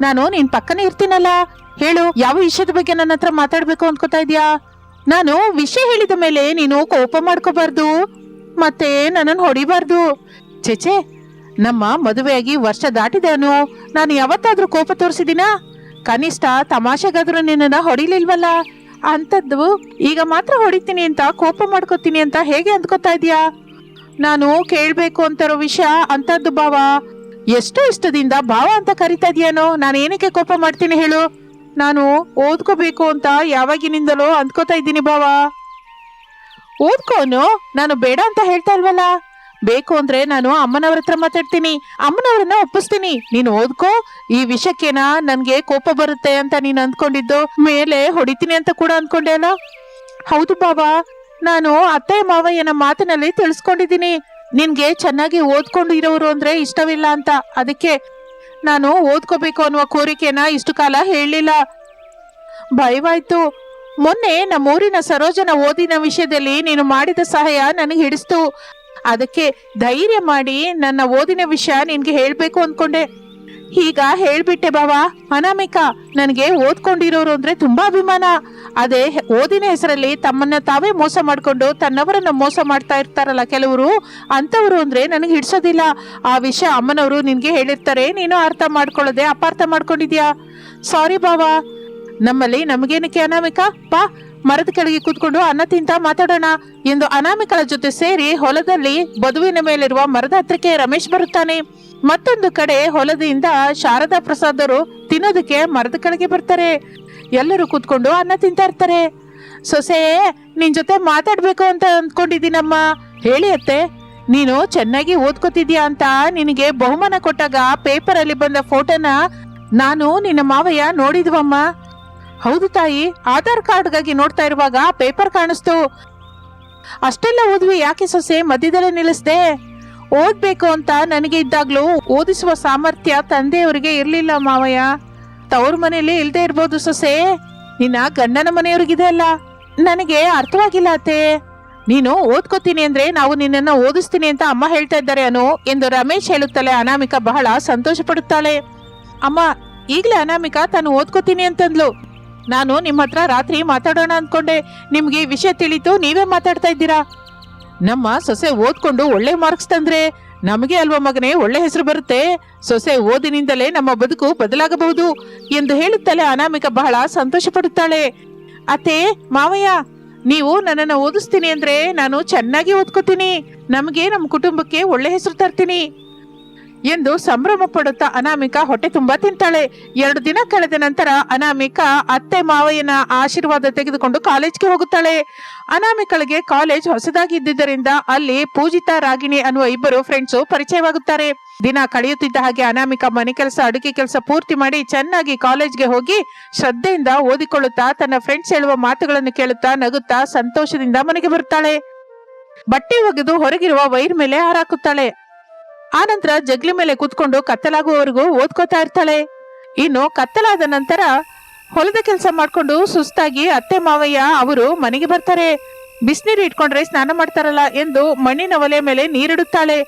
ನಾನು ನಿನ್ ಪಕ್ಕನೇ ಇರ್ತೀನಲ್ಲ. ಹೇಳು, ಯಾವ ವಿಷಯದ ಬಗ್ಗೆ ನನ್ನ ಹತ್ರ ಮಾತಾಡ್ಬೇಕು ಅಂದ್ಕೋತಾ ಇದ್ಯಾ ನಾನು ವಿಷಯ ಹೇಳಿದ ಮೇಲೆ ನೀನು ಕೋಪ ಮಾಡ್ಕೋಬಾರ್ದು. ಮತ್ತೆ ನನ್ನನ್ನು ಹೊಡಿಬಾರ್ದು. ಚೇಚೆ ನಮ್ಮ ಮದುವೆಯಾಗಿ ವರ್ಷ ದಾಟಿದನು ನಾನು ಯಾವತ್ತಾದ್ರೂ ಕೋಪ ತೋರಿಸಿದಿನ ಕನಿಷ್ಠ ತಮಾಷೆಗಾದ್ರೂ ನಿನ್ನನ್ನು ಹೊಡಿಲಿಲ್ವಲ್ಲ? ಅಂತದ್ದು ಈಗ ಮಾತ್ರ ಹೊಡಿತೀನಿ ಅಂತ ಕೋಪ ಮಾಡ್ಕೋತೀನಿ ಅಂತ ಹೇಗೆ ಅಂದ್ಕೋತಾ ಇದೀಯಾ? ನಾನು ಕೇಳಬೇಕು ಅಂತಾರೋ ವಿಷಯ ಅಂತದ್ದು ಭಾವ. ಎಷ್ಟು ಇಷ್ಟದಿಂದ ಭಾವ ಅಂತ ಕರಿತಾ ಇದೆಯಾನೋ ನಾನು ಏನಕ್ಕೆ ಕೋಪ ಮಾಡ್ತೀನಿ ಹೇಳು? ನಾನು ಓದ್ಕೋಬೇಕು ಅಂತ ಯಾವಾಗಿನಿಂದಲೋ ಅಂದ್ಕೋತಾ ಇದ್ದೀನಿ ಬಾವಾ ಓದ್ಕೋನು ನಾನು ಬೇಡ ಅಂತ ಹೇಳ್ತಾ ಇಲ್ವಲ್ಲ? ಬೇಕು ಅಂದ್ರೆ ನಾನು ಅಮ್ಮನವ್ರ ಹತ್ರ ಮಾತಾಡ್ತೀನಿ, ಅಮ್ಮನವ್ರನ್ನ ಒಪ್ಪಿಸ್ತೀನಿ. ನೀನು ಓದ್ಕೋ, ಈ ವಿಷಯಕ್ಕೇನ ನನ್ಗೆ ಕೋಪ ಬರುತ್ತೆ ಅಂತ ನೀನು ಅಂದ್ಕೊಂಡಿದ್ದು ಮೇಲೆ ಹೊಡಿತೀನಿ ಅಂತ ಕೂಡ ಅನ್ಕೊಂಡೆ ಅಲ್ಲ? ಹೌದು ಬಾಬಾ ನಾನು ಅತ್ತೆ ಮಾವಯ್ಯನ ಮಾತಿನಲ್ಲಿ ತಿಳಿಸ್ಕೊಂಡಿದ್ದೀನಿ. ನಿನ್ಗೆ ಚೆನ್ನಾಗಿ ಓದ್ಕೊಂಡು ಇರೋರು ಅಂದ್ರೆ ಇಷ್ಟವಿಲ್ಲ ಅಂತ. ಅದಕ್ಕೆ ನಾನು ಓದ್ಕೋಬೇಕು ಅನ್ನುವ ಕೋರಿಕೆನ ಇಷ್ಟು ಕಾಲ ಹೇಳಲಿಲ್ಲ ಭಯವಾಯ್ತು. ಮೊನ್ನೆ ನಮ್ಮೂರಿನ ಸರೋಜನ ಓದಿನ ವಿಷಯದಲ್ಲಿ ನೀನು ಮಾಡಿದ ಸಹಾಯ ನನಗೆ ಹಿಡಿಸ್ತು. ಅದಕ್ಕೆ ಧೈರ್ಯ ಮಾಡಿ ನನ್ನ ಓದಿನ ವಿಷಯ ನಿನ್ಗೆ ಹೇಳಬೇಕು ಅನ್ಕೊಂಡೆ ಈಗ ಹೇಳ್ಬಿಟ್ಟೆ ಬಾವಾ, ಅನಾಮಿಕಾ, ನನಗೆ ಓದ್ಕೊಂಡಿರೋರು ಅಂದ್ರೆ ತುಂಬಾ ಅಭಿಮಾನ. ಅದೇ ಓದಿನ ಹೆಸರಲ್ಲಿ ತಮ್ಮನ್ನ ತಾವೇ ಮೋಸ ಮಾಡ್ಕೊಂಡು ತನ್ನವರನ್ನ ಮೋಸ ಮಾಡ್ತಾ ಇರ್ತಾರಲ್ಲ ಕೆಲವರು ಅಂತವರು ಅಂದ್ರೆ ನನಗೆ ಹಿಡ್ಸೋದಿಲ್ಲ. ಆ ವಿಷಯ ಅಮ್ಮನವರು ನಿನ್ಗೆ ಹೇಳಿರ್ತಾರೆ, ನೀನು ಅರ್ಥ ಮಾಡ್ಕೊಳ್ಳದೆ ಅಪಾರ್ಥ ಮಾಡ್ಕೊಂಡಿದ್ಯಾ? ಸಾರಿ ಬಾವಾ. ನಮ್ಮಲ್ಲಿ ನಮಗೇನಕ್ಕೆ ಅನಾಮಿಕ? ಬಾ, ಮರದ ಕೆಳಗೆ ಕೂತ್ಕೊಂಡು ಅನ್ನ ತಿಂತ ಮಾತಾಡೋಣ. ಎಂದು ಅನಾಮಿಕಳ ಜೊತೆ ಸೇರಿ ಹೊಲದಲ್ಲಿ ಬದುವಿನ ಮೇಲಿರುವ ಮರದ ಹತ್ರಕ್ಕೆ ರಮೇಶ್ ಬರುತ್ತಾನೆ. ಮತ್ತೊಂದು ಕಡೆ ಹೊಲದಿಂದ ಶಾರದಾ ಪ್ರಸಾದರು ತಿನ್ನೋದಕ್ಕೆ ಮರದ ಕೆಳಗೆ ಬರ್ತಾರೆ. ಎಲ್ಲರೂ ಕೂತ್ಕೊಂಡು ಅನ್ನ ತಿಂತಾ ಇರ್ತಾರೆ. ಸೊಸೆ, ನಿನ್ ಜೊತೆ ಮಾತಾಡ್ಬೇಕು ಅಂತ ಅಂದ್ಕೊಂಡಿದ್ದೀನಮ್ಮ. ಹೇಳಿ ಅತ್ತೆ, ನೀನು ಚೆನ್ನಾಗಿ ಓದ್ಕೋತಿದ್ಯಾ ಅಂತ ನಿನಗೆ ಬಹುಮಾನ ಕೊಟ್ಟಾಗ ಪೇಪರ್ ಅಲ್ಲಿ ಬಂದ ಫೋಟೋನ ನಾನು ನಿನ್ನ ಮಾವಯ್ಯ ನೋಡಿದ್ವಮ್ಮ. ಹೌದು ತಾಯಿ, ಆಧಾರ್ ಕಾರ್ಡ್ಗಾಗಿ ನೋಡ್ತಾ ಇರುವಾಗ ಪೇಪರ್ ಕಾಣಿಸ್ತು. ಅಷ್ಟೆಲ್ಲ ಓದ್ವಿ ಯಾಕೆ ಸೊಸೆ, ಮಧ್ಯದಲ್ಲೇ ನಿಲ್ಲಿಸ್ದೆ? ಓದ್ಬೇಕು ಅಂತ ನನಗೆ ಇದ್ದಾಗ್ಲೂ ಓದಿಸುವ ಸಾಮರ್ಥ್ಯ ತಂದೆಯವರಿಗೆ ಇರಲಿಲ್ಲ ಮಾವಯ್ಯ. ತವ್ರ ಮನೇಲಿ ಇಲ್ಲದೆ ಇರ್ಬೋದು ಸೊಸೆ. ನಿನ್ನ ಗಂಡನ ಮನೆಯವ್ರಿಗಿದೆ ಅಲ್ಲ. ನನಗೆ ಅರ್ಥವಾಗಿಲ್ಲ ಅತ್ತೆ. ನೀನು ಓದ್ಕೋತೀನಿ ಅಂದ್ರೆ ನಾವು ನಿನ್ನನ್ನ ಓದಿಸ್ತೀನಿ ಅಂತ ಅಮ್ಮ ಹೇಳ್ತಾ ಇದ್ದಾರೆ ಅನು ಎಂದು ರಮೇಶ್ ಹೇಳುತ್ತಲೇ ಅನಾಮಿಕ ಬಹಳ ಸಂತೋಷ ಪಡುತ್ತಾಳೆ ಅಮ್ಮ, ಈಗಲೇ ಅನಾಮಿಕ ತಾನು ಓದ್ಕೋತೀನಿ ಅಂತಂದ್ಲು. ನಾನು ನಿಮ್ಮ ಹತ್ರ ರಾತ್ರಿ ಮಾತಾಡೋಣ ಅಂದ್ಕೊಂಡೆ ನಿಮ್ಗೆ ವಿಷಯ ತಿಳಿತು ನೀವೇ ಮಾತಾಡ್ತಾ ಇದ್ದೀರಾ? ನಮ್ಮ ಸೊಸೆ ಓದ್ಕೊಂಡು ಒಳ್ಳೆ ಮಾರ್ಕ್ಸ್ ತಂದ್ರೆ ನಮಗೆ ಅಲ್ವಾ ಮಗನೇ, ಒಳ್ಳೆ ಹೆಸರು ಬರುತ್ತೆ. ಸೊಸೆ ಓದಿನಿಂದಲೇ ನಮ್ಮ ಬದುಕು ಬದಲಾಗಬಹುದು ಎಂದು ಹೇಳುತ್ತಲೇ ಅನಾಮಿಕ ಬಹಳ ಸಂತೋಷ ಪಡುತ್ತಾಳೆ ಅತ್ತೆ, ಮಾವಯ್ಯ, ನೀವು ನನ್ನನ್ನು ಓದಿಸ್ತೀನಿ ಅಂದ್ರೆ ನಾನು ಚೆನ್ನಾಗಿ ಓದ್ಕೋತೀನಿ. ನಮಗೆ ನಮ್ಮ ಕುಟುಂಬಕ್ಕೆ ಒಳ್ಳೆ ಹೆಸರು ತರ್ತೀನಿ. ಎಂದು ಸಂಭ್ರಮ ಪಡುತ್ತಾ ಅನಾಮಿಕ ಹೊಟ್ಟೆ ತುಂಬಾ ತಿಂತಾಳೆ. ಎರಡು ದಿನ ಕಳೆದ ನಂತರ ಅನಾಮಿಕ ಅತ್ತೆ ಮಾವಯ್ಯನ ಆಶೀರ್ವಾದ ತೆಗೆದುಕೊಂಡು ಕಾಲೇಜ್ಗೆ ಹೋಗುತ್ತಾಳೆ. ಅನಾಮಿಕಳಿಗೆ ಕಾಲೇಜ್ ಹೊಸದಾಗಿ ಇದ್ದಿದ್ದರಿಂದ ಅಲ್ಲಿ ಪೂಜಿತಾ, ರಾಗಿಣಿ ಅನ್ನುವ ಇಬ್ಬರು ಫ್ರೆಂಡ್ಸು ಪರಿಚಯವಾಗುತ್ತಾರೆ. ದಿನ ಕಳೆಯುತ್ತಿದ್ದ ಹಾಗೆ ಅನಾಮಿಕ ಮನೆ ಕೆಲಸ, ಅಡುಗೆ ಕೆಲಸ ಪೂರ್ತಿ ಮಾಡಿ ಚೆನ್ನಾಗಿ ಕಾಲೇಜ್ಗೆ ಹೋಗಿ ಶ್ರದ್ಧೆಯಿಂದ ಓದಿಕೊಳ್ಳುತ್ತಾ ತನ್ನ ಫ್ರೆಂಡ್ಸ್ ಹೇಳುವ ಮಾತುಗಳನ್ನು ಕೇಳುತ್ತಾ ನಗುತ್ತಾ ಸಂತೋಷದಿಂದ ಮನೆಗೆ ಬರುತ್ತಾಳೆ. ಬಟ್ಟೆ ಒಗೆದು ಹೊರಗಿರುವ ವೈರ್ ಮೇಲೆ ಹಾರಾಕುತ್ತಾಳೆ. ಆನಂತರ ಜಗ್ಲಿ ಮೇಲೆ ಕೂತ್ಕೊಂಡು ಕತ್ತಲಾಗುವವರೆಗೂ ಓದ್ಕೋತಾ ಇರ್ತಾಳೆ. ಇನ್ನು ಕತ್ತಲಾದ ನಂತರ ಹೊಲದ ಕೆಲಸ ಮಾಡ್ಕೊಂಡು ಸುಸ್ತಾಗಿ ಅತ್ತೆ ಮಾವಯ್ಯ ಅವರು ಮನೆಗೆ ಬರ್ತಾರೆ. ಬಿಸಿನೀರು ಇಟ್ಕೊಂಡ್ರೆ ಸ್ನಾನ ಮಾಡ್ತಾರಲ್ಲ ಎಂದು ಮಣ್ಣಿನ ಒಲೆ ಮೇಲೆ ನೀರಿಡುತ್ತಾಳೆ.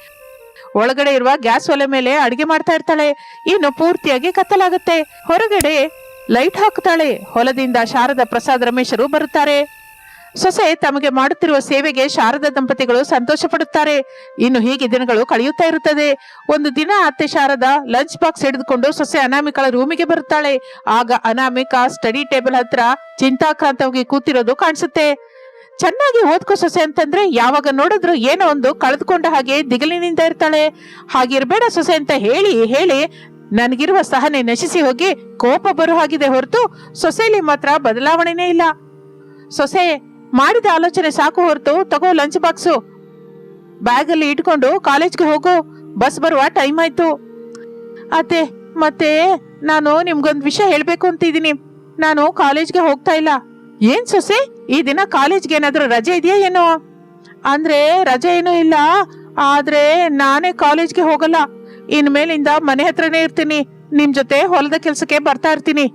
ಒಳಗಡೆ ಇರುವ ಗ್ಯಾಸ್ ಒಲೆ ಮೇಲೆ ಅಡಿಗೆ ಮಾಡ್ತಾ ಇರ್ತಾಳೆ. ಇನ್ನು ಪೂರ್ತಿಯಾಗಿ ಕತ್ತಲಾಗುತ್ತೆ. ಹೊರಗಡೆ ಲೈಟ್ ಹಾಕ್ತಾಳೆ. ಹೊಲದಿಂದ ಶಾರದ ಪ್ರಸಾದ್ ರಮೇಶರು ಬರುತ್ತಾರೆ. ಸೊಸೆ ತಮಗೆ ಮಾಡುತ್ತಿರುವ ಸೇವೆಗೆ ಶಾರದ ದಂಪತಿಗಳು ಸಂತೋಷ ಪಡುತ್ತಾರೆ ಇನ್ನು ಹೀಗೆ ದಿನಗಳು ಕಳೆಯುತ್ತಾ ಇರುತ್ತದೆ. ಒಂದು ದಿನ ಅತ್ತೆ ಶಾರದ ಲಂಚ್ ಬಾಕ್ಸ್ ಹಿಡಿದುಕೊಂಡು ಸೊಸೆ ಅನಾಮಿಕಳ ರೂಮಿಗೆ ಬರುತ್ತಾಳೆ. ಆಗ ಅನಾಮಿಕ ಸ್ಟಡಿ ಟೇಬಲ್ ಹತ್ರ ಚಿಂತಾಕ್ರಾಂತವಾಗಿ ಕೂತಿರೋದು ಕಾಣಿಸುತ್ತೆ. ಚೆನ್ನಾಗಿ ಓದ್ಕೋ ಸೊಸೆ ಅಂತಂದ್ರೆ ಯಾವಾಗ ನೋಡಿದ್ರು ಏನೋ ಒಂದು ಕಳೆದುಕೊಂಡ ಹಾಗೆ ದಿಗಲಿನಿಂದ ಇರ್ತಾಳೆ. ಹಾಗಿರ್ಬೇಡ ಸೊಸೆ ಅಂತ ಹೇಳಿ ಹೇಳಿ ನನಗಿರುವ ಸಹನೆ ನಶಿಸಿ ಹೋಗಿ ಕೋಪ ಬರೋ ಹಾಗಿದೆ ಹೊರತು ಸೊಸೆಯಲ್ಲಿ ಮಾತ್ರ ಬದಲಾವಣೆನೇ ಇಲ್ಲ. ಸೊಸೆ ಮಾಡಿದ ಆಲೋಚನೆ ಸಾಕು ಹೊರತು ತಗೋ ಲಂಚ್ ಬಾಕ್ಸು ಬ್ಯಾಗಲ್ಲಿ ಇಟ್ಕೊಂಡು ಕಾಲೇಜ್ಗೆ ಹೋಗು. ಬಸ್ ಬರುವ ಟೈಮ್ ಆಯ್ತು. ಅತ್ತೆ, ಮತ್ತೆ ನಾನು ನಿಮ್ಗೊಂದು ವಿಷಯ ಹೇಳ್ಬೇಕು ಅಂತಿದ್ದೀನಿ. ನಾನು ಕಾಲೇಜ್ಗೆ ಹೋಗ್ತಾ ಇಲ್ಲ. ಏನ್ ಸೊಸೆ? ಈ ದಿನ ಕಾಲೇಜ್ಗೆ ಏನಾದರೂ ರಜೆ ಇದೆಯಾ ಏನೋ? ಅಂದ್ರೆ ರಜೆ ಏನೂ ಇಲ್ಲ. ಆದ್ರೆ ನಾನೇ ಕಾಲೇಜ್ಗೆ ಹೋಗಲ್ಲ. ಇನ್ಮೇಲಿಂದ ಮನೆ ಹತ್ರನೇ ಇರ್ತೀನಿ. ನಿಮ್ ಜೊತೆ ಹೊಲದ ಕೆಲಸಕ್ಕೆ ಬರ್ತಾ ಇರ್ತೀನಿ.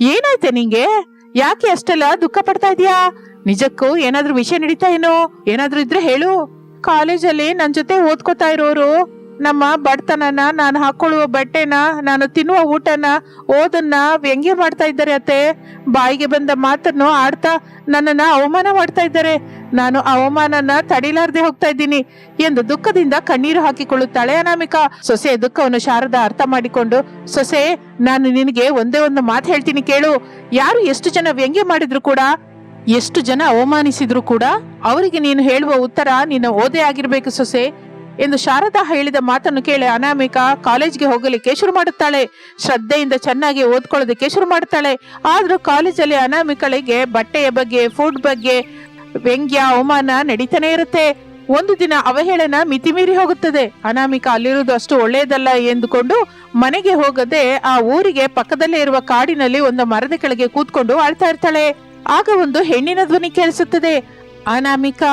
ಏನಾಯ್ತೆ ನಿಂಗೆ? ಯಾಕೆ ಅಷ್ಟೆಲ್ಲ ದುಃಖ ಪಡ್ತಾ ಇದೀಯಾ? ನಿಜಕ್ಕೂ ಏನಾದ್ರೂ ವಿಷಯ ನಡೀತಾ ಏನೋ? ಏನಾದ್ರೂ ಇದ್ರೆ ಹೇಳು. ಕಾಲೇಜಲ್ಲಿ ನನ್ ಜೊತೆ ಓದ್ಕೋತಾ ಇರೋರು, ನಮ್ಮ ಬಡತನನ ನಾನು ಹಾಕೊಳ್ಳುವ ಬಟ್ಟೆನ, ನಾನು ತಿನ್ನುವ ಊಟನ, ಓದನ್ನ ವ್ಯಂಗ್ಯ ಮಾಡ್ತಾ ಇದ್ದಾರೆ ಅತ್ತೆ. ಬಾಯಿಗೆ ಬಂದ ಮಾತನ್ನು ಆಡ್ತಾ ನನ್ನನ್ನ ಅವಮಾನ ಮಾಡ್ತಾ ಇದ್ದಾರೆ. ನಾನು ಅವಮಾನನ ತಡಿಲಾರ್ದೆ ಹೋಗ್ತಾ ಇದ್ದೀನಿ ಎಂದು ದುಃಖದಿಂದ ಕಣ್ಣೀರು ಹಾಕಿಕೊಳ್ಳುತ್ತಾಳೆ ಅನಾಮಿಕಾ. ಸೊಸೆ ದುಃಖವನ್ನು ಶಾರದ ಅರ್ಥ ಮಾಡಿಕೊಂಡು, ಸೊಸೆ, ನಾನು ನಿನಗೆ ಒಂದೇ ಒಂದು ಮಾತು ಹೇಳ್ತೀನಿ ಕೇಳು. ಯಾರು ಎಷ್ಟು ಜನ ವ್ಯಂಗ್ಯ ಮಾಡಿದ್ರು ಕೂಡ ಎಷ್ಟು ಜನ ಅವಮಾನಿಸಿದ್ರು ಕೂಡ ಅವರಿಗೆ ನೀನು ಹೇಳುವ ಉತ್ತರ ನಿನ್ನ ಓದೇ ಆಗಿರ್ಬೇಕು ಸೊಸೆ ಎಂದು ಶಾರದಾ ಹೇಳಿದ ಮಾತನ್ನು ಕೇಳಿ ಅನಾಮಿಕಾ ಕಾಲೇಜ್ಗೆ ಹೋಗಲಿಕ್ಕೆ ಶುರು ಮಾಡುತ್ತಾಳೆ. ಶ್ರದ್ಧೆಯಿಂದ ಚೆನ್ನಾಗಿ ಓದ್ಕೊಳ್ಳೋದಕ್ಕೆ ಶುರು ಮಾಡುತ್ತಾಳೆ. ಆದ್ರೂ ಕಾಲೇಜಲ್ಲಿ ಅನಾಮಿಕಳಿಗೆ ಬಟ್ಟೆಯ ಬಗ್ಗೆ ಫುಡ್ ಬಗ್ಗೆ ವ್ಯಂಗ್ಯ, ಅವಮಾನ ನಡೀತಾನೆ ಇರುತ್ತೆ. ಒಂದು ದಿನ ಅವಹೇಳನ ಮಿತಿಮೀರಿ ಹೋಗುತ್ತದೆ. ಅನಾಮಿಕಾ ಅಲ್ಲಿರುವುದು ಅಷ್ಟು ಒಳ್ಳೆಯದಲ್ಲ ಎಂದುಕೊಂಡು ಮನೆಗೆ ಹೋಗದೆ ಆ ಊರಿಗೆ ಪಕ್ಕದಲ್ಲೇ ಇರುವ ಕಾಡಿನಲ್ಲಿ ಒಂದು ಮರದ ಕೆಳಗೆ ಕೂತ್ಕೊಂಡು ಆಳ್ತಾ ಇರ್ತಾಳೆ. ಆಗ ಒಂದು ಹೆಣ್ಣಿನ ಧ್ವನಿ ಕೇಳಿಸುತ್ತದೆ. ಅನಾಮಿಕಾ,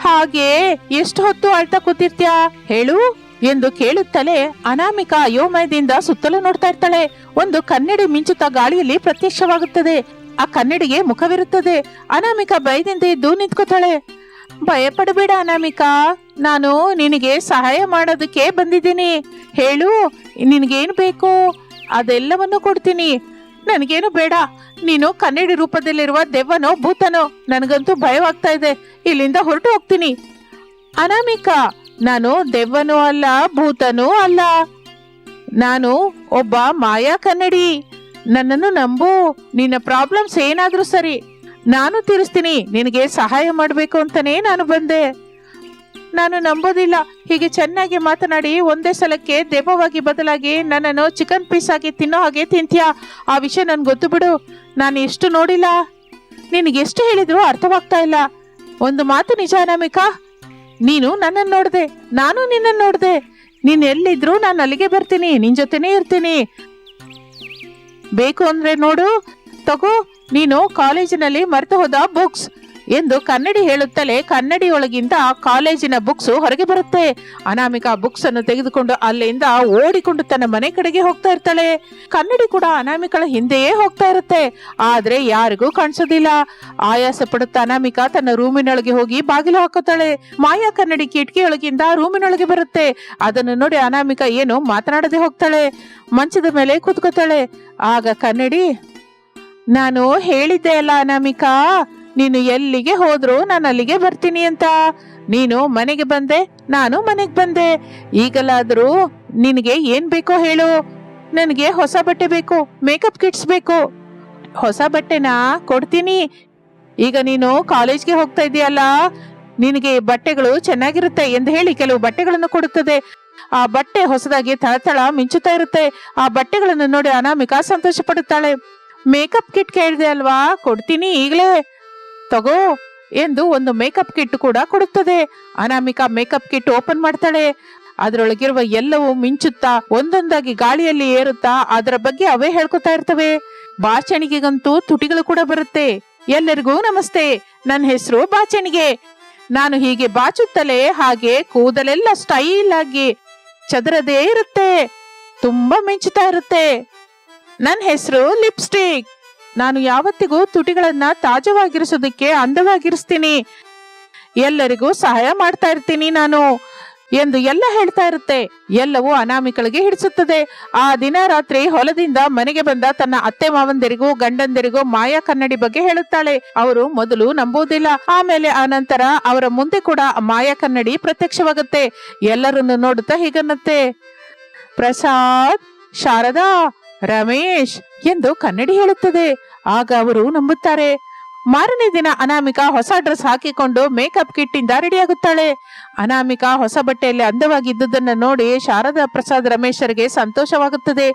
ಹಾಗೆ ಎಷ್ಟು ಹೊತ್ತು ಅಳ್ತಾ ಕೂತಿರ್ತ್ಯಾ? ಹೇಳು ಎಂದು ಕೇಳುತ್ತಲೇ ಅನಾಮಿಕಾ ಅಯೋಮಯದಿಂದ ಸುತ್ತಲೂ ನೋಡ್ತಾ ಇರ್ತಾಳೆ. ಒಂದು ಕನ್ನಡಿ ಮಿಂಚುತ್ತ ಗಾಳಿಯಲ್ಲಿ ಪ್ರತ್ಯಕ್ಷವಾಗುತ್ತದೆ. ಆ ಕನ್ನಡಿಗೆ ಮುಖವಿರುತ್ತದೆ. ಅನಾಮಿಕಾ ಭಯದಿಂದ ಇದ್ದು ನಿಂತ್ಕೋತಾಳೆ. ಭಯ ಪಡಬೇಡ ಅನಾಮಿಕಾ, ನಾನು ನಿನಗೆ ಸಹಾಯ ಮಾಡೋದಕ್ಕೆ ಬಂದಿದ್ದೀನಿ. ಹೇಳು, ನಿನಗೇನು ಬೇಕು? ಅದೆಲ್ಲವನ್ನು ಕೊಡ್ತೀನಿ. ನನಗೇನು ಬೇಡ. ನೀನು ಕನ್ನಡಿ ರೂಪದಲ್ಲಿರುವ ದೆವ್ವನೋ, ಭೂತನೋ, ನನಗಂತೂ ಭಯವಾಗ್ತಾ ಇದೆ. ಇಲ್ಲಿಂದ ಹೊರಟು ಹೋಗ್ತೀನಿ. ಅನಾಮಿಕಾ, ನಾನು ದೆವ್ವನೂ ಅಲ್ಲ, ಭೂತನೂ ಅಲ್ಲ. ನಾನು ಒಬ್ಬ ಮಾಯಾ ಕನ್ನಡಿ. ನನ್ನನ್ನು ನಂಬು. ನಿನ್ನ ಪ್ರಾಬ್ಲಮ್ಸ್ ಏನಾದ್ರೂ ಸರಿ. ನಾನು ತೀರಿಸ್ತೀನಿ. ನಿನಗೆ ಸಹಾಯ ಮಾಡಬೇಕು ಅಂತಾನೆ ನಾನು ಬಂದೆ. ನಾನು ನಂಬೋದಿಲ್ಲ. ಹೀಗೆ ಚೆನ್ನಾಗಿ ಮಾತನಾಡಿ ಒಂದೇ ಸಲಕ್ಕೆ ದೆವ್ವವಾಗಿ ಬದಲಾಗಿ ನನ್ನನ್ನು ಚಿಕನ್ ಪೀಸ್ ಆಗಿ ತಿನ್ನೋ ಹಾಗೆ ತಿಂತೀಯಾ? ಆ ವಿಷಯ ನನ್ಗೆ ಗೊತ್ತು ಬಿಡು. ನಾನು ಎಷ್ಟು ನೋಡಿಲ್ಲ. ನಿನಗೆ ಎಷ್ಟು ಹೇಳಿದ್ರು ಅರ್ಥವಾಗ್ತಾ ಇಲ್ಲ. ಒಂದು ಮಾತು ನಿಜ ನೀನು ನನ್ನನ್ನು ನೋಡಿದೆ. ನಾನು ನಿನ್ನನ್ನು ನೋಡಿದೆ. ನೀನು ಎಲ್ಲಿದ್ರು ನಾನು ಅಲ್ಲಿಗೆ ಬರ್ತೀನಿ. ನಿನ್ ಜೊತೆನೇ ಇರ್ತೀನಿ. ಬೇಕು ಅಂದ್ರೆ ನೋಡು. ತಗೋ, ನೀನು ಕಾಲೇಜಿನಲ್ಲಿ ಮರೆತು ಹೋದ ಬುಕ್ಸ್ ಎಂದು ಕನ್ನಡಿ ಹೇಳುತ್ತಲೇ ಕನ್ನಡಿಯೊಳಗಿಂದ ಕಾಲೇಜಿನ ಬುಕ್ಸ್ ಹೊರಗೆ ಬರುತ್ತೆ. ಅನಾಮಿಕಾ ಬುಕ್ಸ್ ಅನ್ನು ತೆಗೆದುಕೊಂಡು ಅಲ್ಲಿಂದ ಓಡಿಕೊಂಡು ತನ್ನ ಮನೆ ಕಡೆಗೆ ಹೋಗ್ತಾ ಇರ್ತಾಳೆ. ಕನ್ನಡಿ ಕೂಡ ಅನಾಮಿಕಳ ಹಿಂದೆಯೇ ಹೋಗ್ತಾ ಇರುತ್ತೆ. ಆದ್ರೆ ಯಾರಿಗೂ ಕಾಣಿಸೋದಿಲ್ಲ. ಆಯಾಸ ಪಡುತ್ತಾ ಅನಾಮಿಕಾ ತನ್ನ ರೂಮಿನೊಳಗೆ ಹೋಗಿ ಬಾಗಿಲು ಹಾಕುತ್ತಾಳೆ. ಮಾಯಾ ಕನ್ನಡಿ ಕಿಟಕಿಯೊಳಗಿಂದ ರೂಮಿನೊಳಗೆ ಬರುತ್ತೆ. ಅದನ್ನು ನೋಡಿ ಅನಾಮಿಕಾ ಏನು ಮಾತನಾಡದೆ ಹೋಗ್ತಾಳೆ. ಮಂಚದ ಮೇಲೆ ಕೂತ್ಕೋತಾಳೆ. ಆಗ ಕನ್ನಡಿ, ನಾನು ಹೇಳಿದ್ದೆ ಅಲ್ಲ ಅನಾಮಿಕಾ. ನೀನು ಎಲ್ಲಿಗೆ ಹೋದ್ರು ನಾನು ಅಲ್ಲಿಗೆ ಬರ್ತೀನಿ ಅಂತ. ನೀನು ಮನೆಗೆ ಬಂದೆ, ನಾನು ಮನೆಗೆ ಬಂದೆ. ಈಗಲಾದರೂ ನಿನಗೆ ಏನ್ ಬೇಕೋ ಹೇಳು. ನನಗೆ ಹೊಸ ಬಟ್ಟೆ ಬೇಕು ಮೇಕಪ್ ಕಿಟ್ಸ್ ಬೇಕು. ಹೊಸ ಬಟ್ಟೆನಾ ಕೊಡ್ತೀನಿ. ಈಗ ನೀನು ಕಾಲೇಜ್ಗೆ ಹೋಗ್ತಾ ಇದೆಯಲ್ಲ, ನಿನಗೆ ಬಟ್ಟೆಗಳು ಚೆನ್ನಾಗಿರುತ್ತೆ ಎಂದು ಹೇಳಿ ಕೆಲವು ಬಟ್ಟೆಗಳನ್ನು ಕೊಡುತ್ತದೆ. ಆ ಬಟ್ಟೆ ಹೊಸದಾಗಿ ತಳತಳ ಮಿಂಚುತ್ತಾ ಇರುತ್ತೆ. ಆ ಬಟ್ಟೆಗಳನ್ನು ನೋಡಿ ಅನಾಮಿಕಾ ಸಂತೋಷ ಪಡುತ್ತಾಳೆ ಮೇಕಪ್ ಕಿಟ್ ಕೇಳಿದೆ ಅಲ್ವಾ? ಕೊಡ್ತೀನಿ ಈಗಲೇ. ತಗೋ ಎಂದು ಒಂದು ಮೇಕಪ್ ಕಿಟ್ ಕೂಡ ಕೊಡುತ್ತದೆ. ಅನಾಮಿಕಾ ಮೇಕಪ್ ಕಿಟ್ ಓಪನ್ ಮಾಡ್ತಾಳೆ. ಅದರೊಳಗಿರುವ ಎಲ್ಲವೂ ಮಿಂಚುತ್ತಾ ಒಂದೊಂದಾಗಿ ಗಾಳಿಯಲ್ಲಿ ಏರುತ್ತಾ ಅದರ ಬಗ್ಗೆ ಅವೇ ಹೇಳ್ಕೊತಾ ಇರ್ತವೆ. ಬಾಚಣಿಗೆಗಂತೂ ತುಟಿಗಳು ಕೂಡ ಬರುತ್ತೆ. ಎಲ್ಲರಿಗೂ ನಮಸ್ತೆ. ನನ್ನ ಹೆಸರು ಬಾಚಣಿಗೆ. ನಾನು ಹೀಗೆ ಬಾಚುತ್ತಲೇ ಹಾಗೆ ಕೂದಲೆಲ್ಲ ಸ್ಟೈಲ್ ಆಗಿ ಚದರದೇ ಇರುತ್ತೆ. ತುಂಬಾ ಮಿಂಚುತ್ತಾ ಇರುತ್ತೆ. ನನ್ನ ಹೆಸರು ಲಿಪ್ಸ್ಟಿಕ್. ನಾನು ಯಾವತ್ತಿಗೂ ತುಟಿಗಳನ್ನ ತಾಜವಾಗಿರಿಸೋದಕ್ಕೆ ಅಂದವಾಗಿರಿಸ್ತೀನಿ. ಎಲ್ಲರಿಗೂ ಸಹಾಯ ಮಾಡ್ತಾ ಇರ್ತೀನಿ ನಾನು ಎಂದು ಎಲ್ಲ ಹೇಳ್ತಾ ಇರುತ್ತೆ. ಎಲ್ಲವೂ ಅನಾಮಿಕಳಿಗೆ ಹಿಡಿಸುತ್ತದೆ. ಆ ದಿನ ರಾತ್ರಿ ಹೊಲದಿಂದ ಮನೆಗೆ ಬಂದ ತನ್ನ ಅತ್ತೆ ಮಾವಂದಿರಿಗೂ ಗಂಡಂದಿರಿಗೂ ಮಾಯಾ ಕನ್ನಡಿ ಬಗ್ಗೆ ಹೇಳುತ್ತಾಳೆ. ಅವರು ಮೊದಲು ನಂಬುವುದಿಲ್ಲ. ಆಮೇಲೆ ಆ ಅವರ ಮುಂದೆ ಕೂಡ ಮಾಯಾ ಕನ್ನಡಿ ಪ್ರತ್ಯಕ್ಷವಾಗುತ್ತೆ. ಎಲ್ಲರನ್ನು ನೋಡುತ್ತಾ ಹೀಗನ್ನತ್ತೆ. ಪ್ರಸಾದ್, ಶಾರದಾ! ರಮೇಶ್, ಎಂದು ಕನ್ನಡಿ ಹೇಳುತ್ತದೆ. ಆಗ ಅವರು ನಂಬುತ್ತಾರೆ. ಮಾರನೇ ದಿನ ಅನಾಮಿಕಾ ಹೊಸ ಡ್ರೆಸ್ ಹಾಕಿಕೊಂಡು ಮೇಕಪ್ ಕಿಟ್ ಇಂದ ರೆಡಿಯಾಗುತ್ತಾಳೆ. ಅನಾಮಿಕಾ ಹೊಸ ಬಟ್ಟೆಯಲ್ಲಿ ಅಂದವಾಗಿದ್ದುದನ್ನು ನೋಡಿ ಶಾರದಾ ಪ್ರಸಾದ್ ರಮೇಶರಿಗೆ ಸಂತೋಷವಾಗುತ್ತದೆ.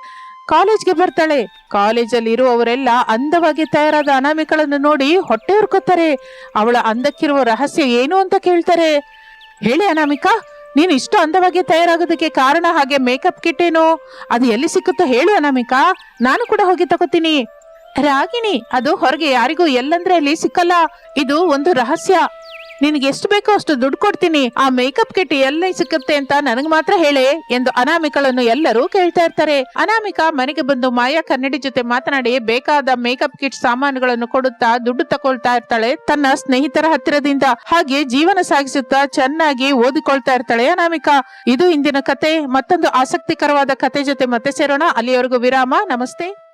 ಕಾಲೇಜ್ಗೆ ಬರ್ತಾಳೆ. ಕಾಲೇಜಲ್ಲಿ ಇರುವವರೆಲ್ಲ ಅಂದವಾಗಿ ತಯಾರಾದ ಅನಾಮಿಕಳನ್ನು ನೋಡಿ ಹೊಟ್ಟೆ ಹುರ್ಕೋತಾರೆ ಅವಳ ಅಂದಕ್ಕಿರುವ ರಹಸ್ಯ ಏನು ಅಂತ ಕೇಳ್ತಾರೆ. ಹೇಳಿ ಅನಾಮಿಕಾ ನೀನು ಇಷ್ಟು ಅಂದವಾಗಿ ತಯಾರಾಗೋದಕ್ಕೆ ಕಾರಣ ಹಾಗೆ ಮೇಕಪ್ ಕಿಟ್ ಏನು ಅದು ಎಲ್ಲಿ ಸಿಕ್ಕುತ್ತೋ ಹೇಳು ಅನಾಮಿಕಾ. ನಾನು ಕೂಡ ಹೋಗಿ ತಗೋತೀನಿ. ರಾಗಿಣಿ, ಅದು ಹೊರಗೆ ಯಾರಿಗೂ ಎಲ್ಲಂದ್ರೆ ಅಲ್ಲಿ ಸಿಕ್ಕಲ್ಲ. ಇದು ಒಂದು ರಹಸ್ಯ. ನಿನಗೆ ಎಷ್ಟು ಬೇಕೋ ಅಷ್ಟು ದುಡ್ಡು ಕೊಡ್ತೀನಿ. ಆ ಮೇಕಪ್ ಕಿಟ್ ಎಲ್ಲ ಸಿಕ್ಕುತ್ತೆ ಅಂತ ನನಗ್ ಮಾತ್ರ ಹೇಳೆ ಎಂದು ಅನಾಮಿಕಳನ್ನು ಎಲ್ಲರೂ ಕೇಳ್ತಾ ಇರ್ತಾರೆ. ಅನಾಮಿಕಾ ಮನೆಗೆ ಬಂದು ಮಾಯಾ ಕನ್ನಡಿ ಜೊತೆ ಮಾತನಾಡಿ ಬೇಕಾದ ಮೇಕಪ್ ಕಿಟ್ ಸಾಮಾನುಗಳನ್ನು ಕೊಡುತ್ತಾ ದುಡ್ಡು ತಕೊಳ್ತಾ ಇರ್ತಾಳೆ ತನ್ನ ಸ್ನೇಹಿತರ ಹತ್ತಿರದಿಂದ. ಹಾಗೆ ಜೀವನ ಸಾಗಿಸುತ್ತಾ ಚೆನ್ನಾಗಿ ಓದಿಕೊಳ್ತಾ ಇರ್ತಾಳೆ ಅನಾಮಿಕಾ. ಇದು ಇಂದಿನ ಕತೆ. ಮತ್ತೊಂದು ಆಸಕ್ತಿಕರವಾದ ಕತೆ ಜೊತೆ ಮತ್ತೆ ಸೇರೋಣ. ಅಲ್ಲಿಯವರೆಗೂ ವಿರಾಮ. ನಮಸ್ತೆ.